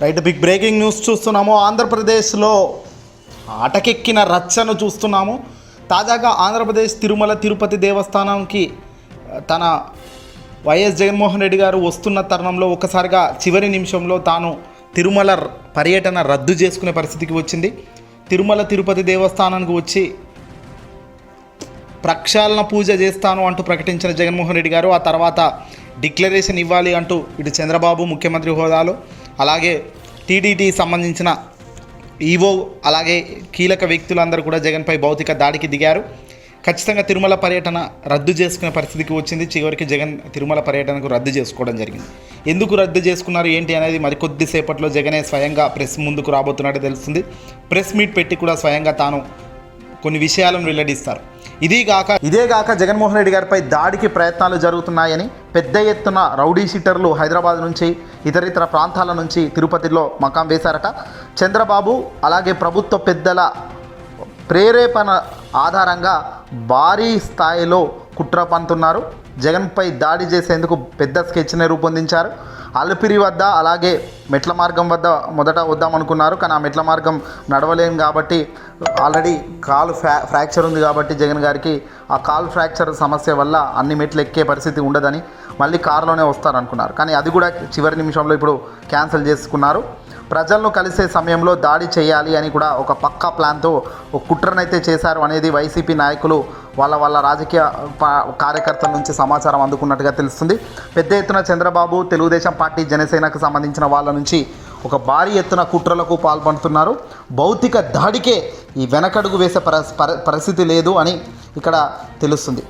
Right big breaking news చూస్తున్నాము. ఆంధ్రప్రదేశ్లో అటకెక్కిన రచ్చను చూస్తున్నాము. తాజాగా ఆంధ్రప్రదేశ్ తిరుమల తిరుపతి దేవస్థానంకి తన వైఎస్ జగన్మోహన్ రెడ్డి గారు వస్తున్న తరుణంలో ఒకసారిగా చివరి నిమిషంలో తాను తిరుమల పర్యటన రద్దు చేసుకునే పరిస్థితికి వచ్చింది. తిరుమల తిరుపతి దేవస్థానానికి వచ్చి ప్రక్షాళన పూజ చేస్తాను అంటూ ప్రకటించిన జగన్మోహన్ రెడ్డి గారు ఆ తర్వాత డిక్లరేషన్ ఇవ్వాలి అంటూ ఇటు చంద్రబాబు ముఖ్యమంత్రి హోదాలో అలాగే టీడీటీ సంబంధించిన ఈవో అలాగే కీలక వ్యక్తులందరూ కూడా జగన్పై భౌతిక దాడికి దిగారు. ఖచ్చితంగా తిరుమల పర్యటన రద్దు చేసుకునే పరిస్థితికి వచ్చింది. చివరికి జగన్ తిరుమల పర్యటనకు రద్దు చేసుకోవడం జరిగింది. ఎందుకు రద్దు చేసుకున్నారు? ఏంటి అనేది మరికొద్దిసేపట్లో జగనే స్వయంగా ప్రెస్ ముందుకు రాబోతున్నట్టు తెలుస్తుంది. ప్రెస్ మీట్ పెట్టి కూడా స్వయంగా తాను కొన్ని విషయాలను వెల్లడిస్తారు. ఇదే ఇదేగాక ఇదే జగన్మోహన్ రెడ్డి గారిపై దాడికి ప్రయత్నాలు జరుగుతున్నాయని పెద్ద ఎత్తున రౌడీ షీటర్లు హైదరాబాద్ నుంచి ఇతరితర ప్రాంతాల నుంచి తిరుపతిలో మకాం వేశారట. చంద్రబాబు అలాగే ప్రభుత్వ పెద్దల ప్రేరేపణ ఆధారంగా భారీ స్థాయిలో కుట్ర పంతున్నారు జగన్పై దాడి చేసేందుకు పెద్ద స్కెచ్ని రూపొందించారు. అలపిరి వద్ద అలాగే మెట్ల మార్గం వద్ద మొదట వద్దామనుకున్నారు కానీ ఆ మెట్ల మార్గం నడవలేం కాబట్టి ఆల్రెడీ కాలు ఫ్రా ఫ్రాక్చర్ ఉంది కాబట్టి జగన్ గారికి ఆ కాలు ఫ్రాక్చర్ సమస్య వల్ల అన్ని మెట్లు ఎక్కే పరిస్థితి ఉండదని మళ్ళీ కారులోనే వస్తారనుకున్నారు. కానీ అది కూడా చివరి నిమిషంలో ఇప్పుడు క్యాన్సిల్ చేసుకున్నారు. ప్రజలను కలిసే సమయంలో దాడి చేయాలి అని కూడా ఒక పక్కా ప్లాన్తో ఒక కుట్రనైతే చేశారు అనేది వైసీపీ నాయకులు వాళ్ళ వాళ్ళ రాజకీయ కార్యకర్తల నుంచి సమాచారం అందుకున్నట్టుగా తెలుస్తుంది. పెద్ద ఎత్తున చంద్రబాబు తెలుగుదేశం పార్టీ జనసేనకు సంబంధించిన వాళ్ళ నుంచి ఒక భారీ ఎత్తున కుట్రలకు పాల్పడుతున్నారు. భౌతిక దాడికే ఈ వెనకడుగు వేసే పరిస్థితి లేదు అని ఇక్కడ తెలుస్తుంది.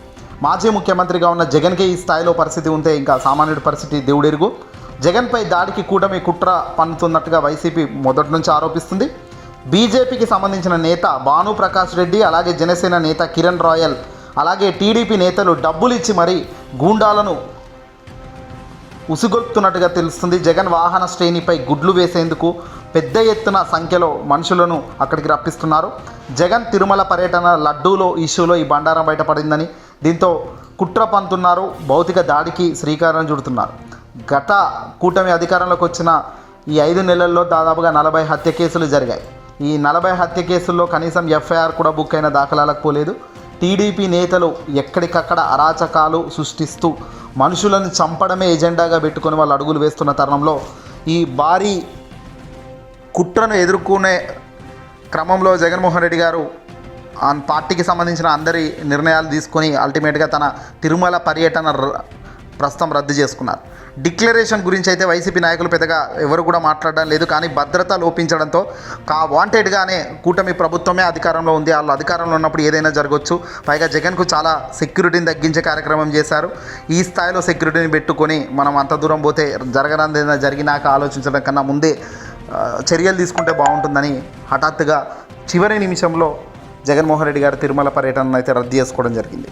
మాజీ ముఖ్యమంత్రిగా ఉన్న జగన్కే ఈ స్థాయిలో పరిస్థితి ఉంటే ఇంకా సామాన్యుడి పరిస్థితి దేవుడెరుగు. జగన్పై దాడికి కూటమి కుట్ర పన్నుతున్నట్టుగా వైసీపీ మొదటి నుంచి ఆరోపిస్తుంది. బీజేపీకి సంబంధించిన నేత భాను ప్రకాష్ రెడ్డి అలాగే జనసేన నేత కిరణ్ రాయల్ అలాగే టీడీపీ నేతలు డబ్బులు ఇచ్చి మరీ గూండాలను ఉసుగొల్పుతున్నట్టుగా తెలుస్తుంది. జగన్ వాహన శ్రేణిపై గుడ్లు వేసేందుకు పెద్ద ఎత్తున సంఖ్యలో మనుషులను అక్కడికి రప్పిస్తున్నారు. జగన్ తిరుమల పర్యటన లడ్డూలో ఇష్యూలో ఈ బండారం బయటపడిందని దీంతో కుట్ర పంతున్నారు భౌతిక దాడికి శ్రీకారం చుడుతున్నారు. గత కూటమి అధికారంలోకి వచ్చిన ఈ ఐదు నెలల్లో దాదాపుగా నలభై హత్య కేసులు జరిగాయి. ఈ నలభై హత్య కేసుల్లో కనీసం ఎఫ్ఐఆర్ కూడా బుక్ అయిన దాఖలాలకు పోలేదు. టీడీపీ నేతలు ఎక్కడికక్కడ అరాచకాలు సృష్టిస్తూ మనుషులను చంపడమే ఎజెండాగా పెట్టుకొని వాళ్ళు అడుగులు వేస్తున్న తరుణంలో ఈ భారీ కుట్రను ఎదుర్కొనే క్రమంలో జగన్మోహన్ రెడ్డి గారు ఆ పార్టీకి సంబంధించిన అందరి నిర్ణయాలు తీసుకొని అల్టిమేట్గా తన తిరుమల పర్యటన ప్రస్తుతం రద్దు చేసుకున్నారు. డిక్లరేషన్ గురించి అయితే వైసీపీ నాయకులు పెద్దగా ఎవరు కూడా మాట్లాడడం లేదు. కానీ భద్రత లోపించడంతో కా వాంటెడ్గానే కూటమి ప్రభుత్వమే అధికారంలో ఉంది. వాళ్ళు అధికారంలో ఉన్నప్పుడు ఏదైనా జరగవచ్చు పైగా జగన్కు చాలా సెక్యూరిటీని తగ్గించే కార్యక్రమం చేశారు. ఈ స్థాయిలో సెక్యూరిటీని పెట్టుకొని మనం అంత దూరం పోతే జరగనందేదైనా జరిగినాక ఆలోచించడం కన్నా ముందే చర్యలు తీసుకుంటే బాగుంటుందని హఠాత్తుగా చివరి నిమిషంలో జగన్మోహన్ రెడ్డి గారు తిరుమల పర్యటనను అయితే రద్దు చేసుకోవడం జరిగింది.